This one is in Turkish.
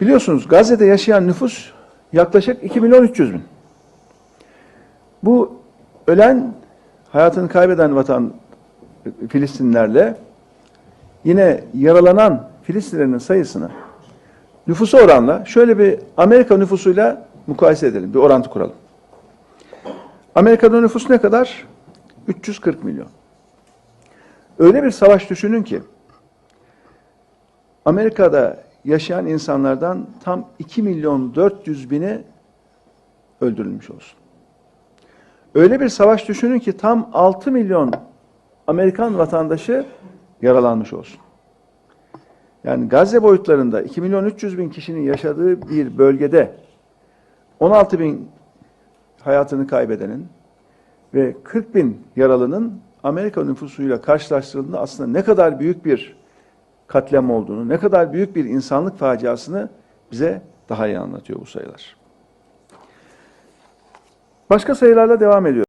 Biliyorsunuz Gazze'de yaşayan nüfus yaklaşık 2 milyon 300 bin. Bu ölen, hayatını kaybeden vatan Filistinlerle yine yaralanan Filistinlerin sayısını nüfusa oranla şöyle bir Amerika nüfusuyla mukayese edelim, bir orantı kuralım. Amerika'da nüfus ne kadar? 340 milyon. Öyle bir savaş düşünün ki Amerika'da yaşayan insanlardan tam 2 milyon 400 bini öldürülmüş olsun. Öyle bir savaş düşünün ki tam 6 milyon Amerikan vatandaşı yaralanmış olsun. Yani Gazze boyutlarında 2 milyon 300 bin kişinin yaşadığı bir bölgede 16 bin hayatını kaybedenin ve 40 bin yaralının Amerika nüfusuyla karşılaştırıldığında aslında ne kadar büyük bir katliam olduğunu, ne kadar büyük bir insanlık faciasını bize daha iyi anlatıyor bu sayılar. Başka sayılarla devam ediyorum.